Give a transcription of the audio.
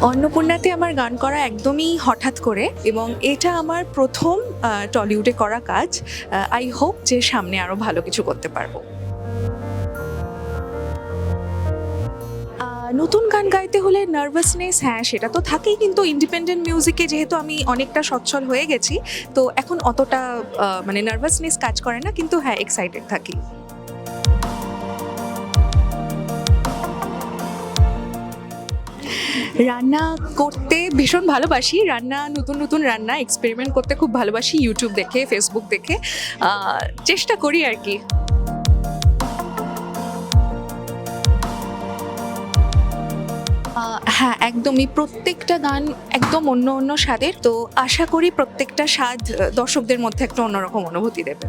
অন্নপূর্ণাতে আমার গান করা একদমই হঠাৎ করে এবং এটা আমার প্রথম টলিউডে করা কাজ। আই হোপ যে সামনে আরও ভালো কিছু করতে পারব। নতুন গান গাইতে হলে নার্ভাসনেস হ্যাঁ সেটা তো থাকেই কিন্তু ইন্ডিপেন্ডেন্ট মিউজিকে যেহেতু আমি অনেকটা সচ্ছল হয়ে গেছি, তো এখন অতটা মানে নার্ভাসনেস কাজ করে না, কিন্তু হ্যাঁ এক্সাইটেড থাকি। রান্না করতে ভীষণ ভালোবাসি। রান্না, নতুন নতুন রান্না এক্সপেরিমেন্ট করতে খুব ভালোবাসি। ইউটিউব দেখে ফেসবুক দেখে চেষ্টা করি আর কি। হ্যাঁ একদমই প্রত্যেকটা গান একদম অন্য অন্য স্বাদের। তো আশা করি প্রত্যেকটা স্বাদ দর্শকদের মধ্যে একটা অন্যরকম অনুভূতি দেবে।